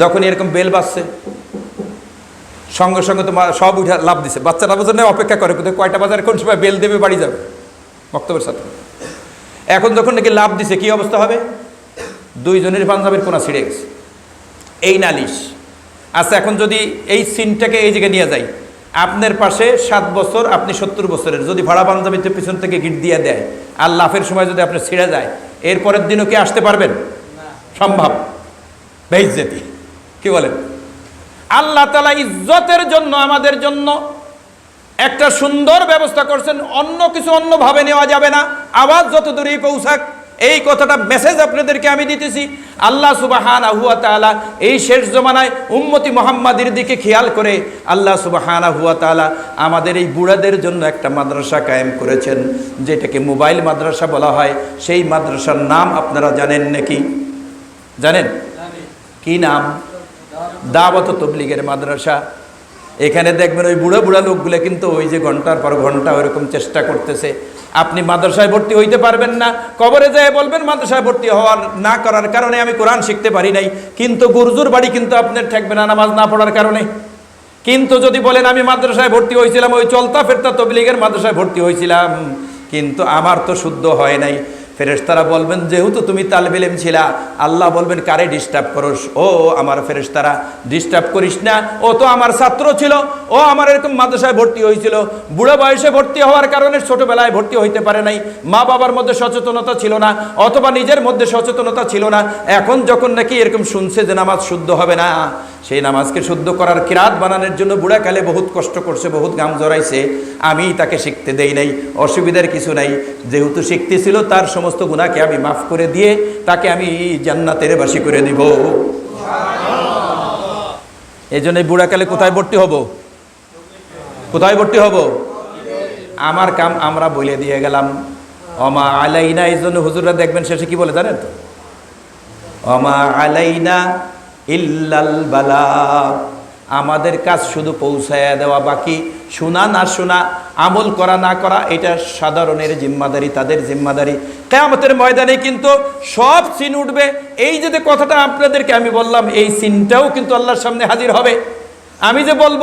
যখন এরকম বেল বাজছে সঙ্গে সঙ্গে তো সব উঠে লাভ দিছে। বাচ্চারা বোঝেন অপেক্ষা করে কোথায় কয়টা বাজারে কোন সময় বেল দেবে বাড়ি যাবে? বক্তব্যের সাথে। এখন যখন নাকি লাভ দিছে কি অবস্থা হবে? দুইজনের পাঞ্জাবের কোনা ছিঁড়ে গেছে। এই নালিশ। আচ্ছা এখন যদি এই সিনটাকে এই জায়গায় নিয়ে যাই আপনার পাশে সাত বছর আপনি সত্তর বছরের। যদি ভাড়া পাঞ্জাবিতে পিছন থেকে গিট দিয়ে দেয় আর লাফের সময় যদি আপনি ছিঁড়ে যায় এরপরের দিনও কি আসতে পারবেন? সম্ভব। বেইজ্জতি। কি বলেন? আল্লাহ তালা ইজ্জতের জন্য আমাদের জন্য একটা সুন্দর ব্যবস্থা করছেন অন্য কিছু অন্যভাবে নেওয়া যাবে না। আওয়াজ যত দূরেই পৌঁছাক এই কথাটা মেসেজ আপনাদেরকে আমি দিতেছি। আল্লাহ সুবাহান আহুয়া তালা এই শেষ জমানায় উম্মতি মোহাম্মদের দিকে খেয়াল করে আল্লাহ সুবাহান আহুয়া তালা আমাদের এই বুড়াদের জন্য একটা মাদ্রাসা কায়েম করেছেন যেটাকে মোবাইল মাদ্রাসা বলা হয়। সেই মাদ্রাসার নাম আপনারা জানেন নাকি? জানেন? কি নাম? দাওয়াত তবলিগের মাদ্রাসা। এখানে দেখবেন ওই বুড়ো বুড়া লোকগুলো কিন্তু ওই যে ঘণ্টার পর ঘণ্টা ওইরকম চেষ্টা করতেছে। আপনি মাদ্রাসায় ভর্তি হইতে পারবেন না। কবরে যেয়ে বলবেন, মাদ্রাসায় ভর্তি হওয়ার না করার কারণে আমি কোরআন শিখতে পারি নাই। কিন্তু গুরজুর বাড়ি কিন্তু আপনার ঠেকবে না নামাজ না পড়ার কারণে। কিন্তু যদি বলেন, আমি মাদ্রাসায় ভর্তি হয়েছিলাম, ওই চলতা ফেরতা তবলিগের মাদ্রাসায় ভর্তি হয়েছিলাম। কিন্তু আমার তো শুদ্ধ হয় নাই। ফেরেশতারা বলবেন, যেহেতু তুমি তালবেলেম ছিলা, আল্লাহ বলবেন, কারে ডিস্টার্ব করস? ও আমার ফেরেশতারা ডিস্টার্ব করিস না। ও তো আমার ছাত্র ছিল। ও আমার এরকম মাদ্রাসায় ভর্তি হয়েছিল। বুড়ো বয়সে ভর্তি হওয়ার কারণে ছোটবেলায় ভর্তি হইতে পারে নাই। মা বাবার মধ্যে সচেতনতা ছিল না, অথবা নিজের মধ্যে সচেতনতা ছিল না। এখন যখন নাকি এরকম শুনছে যে নামাজ শুদ্ধ হবে না সেই নামাজকে শুদ্ধ করার কিরাত বানানোর জন্য বুড়াকালে বহুত কষ্ট করছে, বহুত গাম জড়াইছে। আমি তাকে শিখতে দেই নাই, অসুবিধার কিছু নাই। যেহেতু শিখতেছিল, তার সমস্ত গুণাকে আমি মাফ করে দিয়ে তাকে আমি জান্নাতের বাসি করে দিব। এই জন্য বুড়াকালে কোথায় ভর্তি হব? কোথায় ভর্তি হব? আমার কাম আমরা বলে দিয়ে গেলাম। অমা আলাইনা এই জন্য হুজুররা দেখবেন শেষে কি বলে জানেন? তো অমা আলাইনা ইল্লাল বালা। আমাদের কাজ শুধু পৌঁছায়া দেওয়া, বাকি শোনা না শোনা, আমল করা না করা, এটা সাধারণের জিম্মাদারি, তাদের জিম্মাদারি। কেয়ামতের ময়দানে কিন্তু সব সিন উঠবে। এই যে কথাটা আপনাদেরকে আমি বললাম, এই সিনটাও কিন্তু আল্লাহর সামনে হাজির হবে। আমি যে বলব,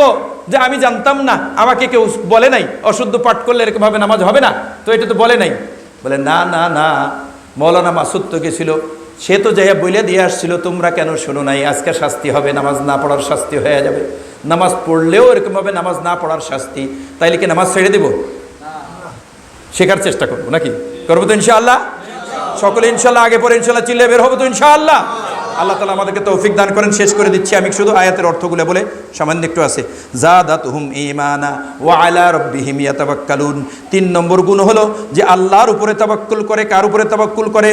যে আমি জানতাম না, আমাকে কেউ বলে নাই, অশুদ্ধ পাঠ করলে এরকমভাবে নামাজ হবে না, তো এটা তো বলে নাই। বলে, না না না, মৌলানা মাসুদ তো গেছিল সে তো যাইয়া বলে দিয়ে আসছিল, তোমরা কেন শোনো নাই? আজকে শাস্তি হবে, নামাজ না পড়ার শাস্তি হয়ে যাবে। নামাজ পড়লেও এরকমভাবে নামাজ না পড়ার শাস্তি, তাইলে কি নামাজ ছেড়ে দেব? শেখার চেষ্টা করব নাকি? করব তো ইনশাআল্লাহ? সকলে ইনশাল্লাহ আগে পরে ইনশাল্লাহ চিল্লে বের হব তো ইনশাআল্লাহ। আল্লাহ তালা আমাদেরকে তৌফিক দান করেন, শেষ করে দিচ্ছি। আমি শুধু আয়াতের অর্থগুলো বলে সামান্য একটু আছে। জাদাত হুম ইমানা ও আলা রব্বিহিম ইয়াতাবাক্কালুন তিন নম্বর গুণ হলো যে আল্লাহর উপরে তাবাক্কুল করে, কার উপরে তাবাক্কুল করে?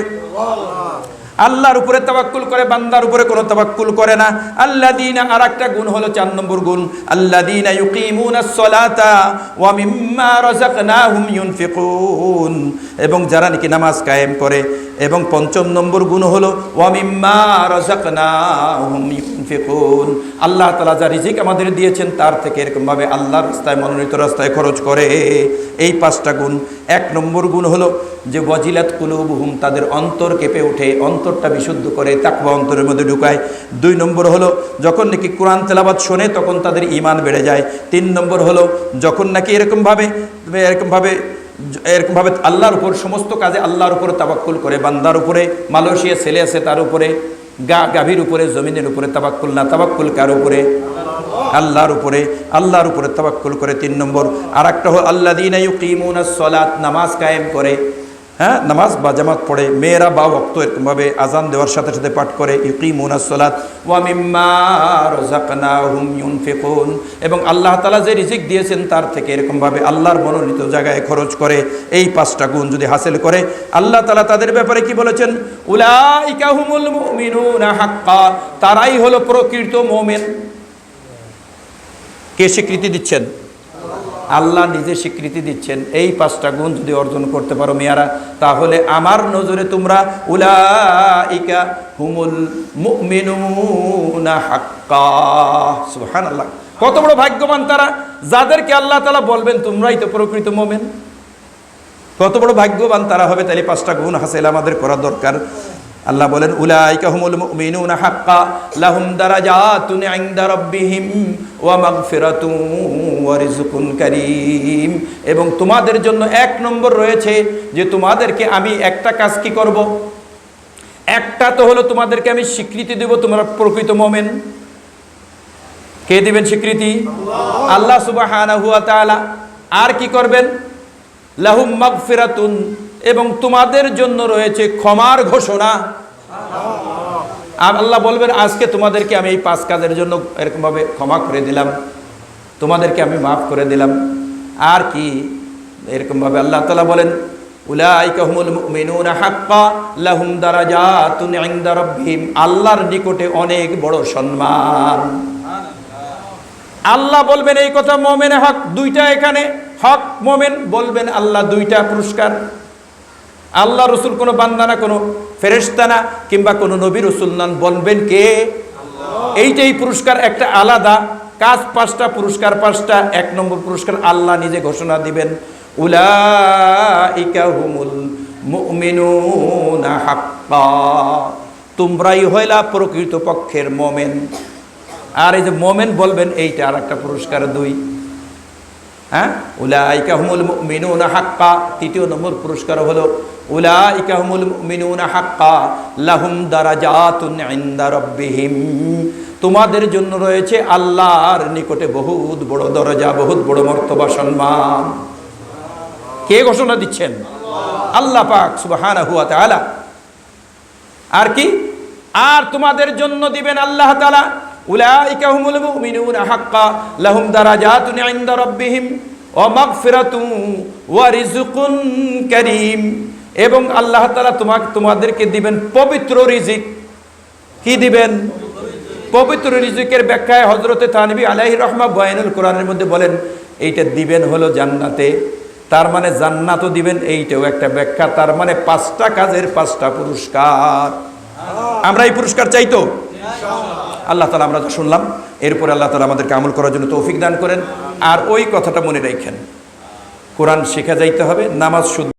আল্লাহর উপরে তাবাক্কুল করে, বান্দার উপরে কোনো তাবাক্কুল করে না। আল্লাহ দিন আর একটা গুণ হলো চার নম্বর গুণ। আল্লাহ দিনা ইউকিমুনাস সালাতা ওয়া মিম্মা রাযাকনাহুম ইউনফিকুন। এবং যারা নাকি নামাজ কায়েম করে এবং পঞ্চম নম্বর গুণ হলো আল্লাহ তাআলা যা রিজিক আমাদের দিয়েছেন, তার থেকে এরকমভাবে আল্লাহর রাস্তায় মনোনীত রাস্তায় খরচ করে। এই পাঁচটা গুণ। এক নম্বর গুণ হলো যে, ওয়াজিলাত কুলুবুহুম, তাদের অন্তর কেঁপে ওঠে, অন্তরটা বিশুদ্ধ করে, তাকওয়া অন্তরের মধ্যে ঢুকায়। দুই নম্বর হলো, যখন নাকি কোরআন তেলাবাদ শোনে, তখন তাদের ইমান বেড়ে যায়। তিন নম্বর হলো, যখন নাকি এরকমভাবে এরকমভাবে এরকমভাবে আল্লাহর উপর, সমস্ত কাজে আল্লাহর উপরে তাবাক্কুল করে, বান্দার উপরে, মালয়েশিয়া ছেলে আছে তার উপরে, গা গাভীর উপরে, জমিনের উপরে তাবাক্কুল না তাবাক্কুল কার উপরে? আল্লাহর উপরে আল্লাহর উপরে তাবাক্কুল করে তিন নম্বর। আর একটা হল আল্লাহ দিন নামাজ কায়েম করে। হ্যাঁ নামাজ বা জামাত পড়ে মেয়েরা বা ওক্ত এরকমভাবে আজান দেওয়ার সাথে সাথে পাঠ করে, ইউকিমুনা সলাত, ওয়া মিম্মা রাযাকনাহুম ইউনফিকুন। এবং আল্লাহ তালা যে রিজিক দিয়েছেন তার থেকে এরকমভাবে আল্লাহর মনোনীত জায়গায় খরচ করে এই পাঁচটা গুণ যদি হাসিল করে, আল্লাহ তালা তাদের ব্যাপারে কি বলেছেন? তারাই হলো প্রকৃত মোমেন। কে স্বীকৃতি দিচ্ছেন? আল্লাহ নিজে স্বীকৃতি দিচ্ছেন, এই পাঁচটা গুণ যদি অর্জন করতে পারো মেয়ারা, তাহলে আমার নজরে তোমরা উলাইকা হুমুল হাক্কা। সুবহানাল্লাহ। কত বড় ভাগ্যবান তারা, যাদেরকে আল্লাহ তালা বলবেন, তোমরাই তো প্রকৃত মোমেন। কত বড় ভাগ্যবান তারা হবে, তাহলে পাঁচটা গুণ হাসিল আমাদের করা দরকার। আল্লাহ বলেন উলাইকা হুমুল মুমিনুনা হাক্কা লাহুম দারাজাতুন ইনদা রাব্বিহিম ওয়া মাগফিরাতুন ওয়া রিজকুন কারীম। এবং তোমাদের জন্য এক নম্বর রয়েছে যে তোমাদেরকে আমি একটা কাজ কি করব? একটা তো হলো তোমাদেরকে আমি স্বীকৃতি দেব তোমরা প্রকৃত মোমেন। কে দিবেন স্বীকৃতি? আল্লাহ সুবহানাহু ওয়া তাআলা। আর কি করবেন? লাহুম মাগফিরাতুন এবং তোমাদের জন্য রয়েছে ক্ষমার ঘোষণা। আর আল্লাহ বলবেন, আজকে তোমাদেরকে আমি এই পাঁচ কাজের জন্য এরকমভাবে ক্ষমা করে দিলাম। তোমাদেরকে আমি মাফ করে দিলাম। আর কি এরকমভাবে আল্লাহ তালা বলেন আল্লাহর নিকটে অনেক বড় সম্মান। আল্লাহ বলবেন এই কথা মোমেনে হক দুইটা এখানে। হক মোমেন বলবেন, আল্লাহ দুইটা পুরস্কার। আল্লাহ রসুল কোনো বান্দানা কোনো ফেরেস্তানা কিংবা কোনো নবী রসুল নান বলবেন কে? এইটাই পুরস্কার একটা আলাদা। কাজ পাঁচটা পুরস্কার পাঁচটা এক নম্বর পুরস্কার আল্লাহ নিজে ঘোষণা দিবেন। তোমরাই হইলা প্রকৃত পক্ষের মোমেন। আর এই যে মোমেন বলবেন এইটা আর একটা পুরস্কার দুই। হ্যাঁ? উলাইকা হুমুল মুমিনুনা হাক্কা। তৃতীয় নম্বর পুরস্কার হলো উলাইকা হুমুল মুমিনুনা হাক্কা, লাহুম দারাজাতুন ইনদা রাব্বিহিম। তোমাদের জন্য রয়েছে আল্লাহর নিকটে বহুত বড় দরজা, বহুত বড় মর্তবা সম্মান। কে ঘোষণা দিচ্ছেন? আল্লাহ পাক সুবহানাহু ওয়া তাআলা। আর কি? আর তোমাদের জন্য দিবেন আল্লাহ তাআলা, উলাইকা হুমুল মুমিনুনা হাক্কা, লাহুম দারাজাতুন ইনদা রাব্বিহিম, ওয়া মাগফিরাতুন ওয়া রিজকুন কারীম। এবং আল্লাহ তাআলা তোমাকে, তোমাদেরকে দিবেন পবিত্র রিজিক। কি দিবেন? পবিত্র রিজিকের ব্যাখ্যায় হজরতে তানবী আলাইহি রহমা বয়ানুল কোরআনের মধ্যে বলেন, এইটা দিবেন হলো জান্নাতে, তার মানে জান্নাতও দিবেন, এইটাও একটা ব্যাখ্যা, তার মানে পাঁচটা কাজের পাঁচটা পুরস্কার। আমরা এই পুরস্কার চাইতো আল্লাহ তালা আমরা শুনলাম, এরপরে আল্লাহ তালা আমাদেরকে আমল করার জন্য তৌফিক দান করেন। আর ওই কথাটা মনে রাখেন, কোরআন শেখা যাইতে হবে, নামাজ শুদ্ধ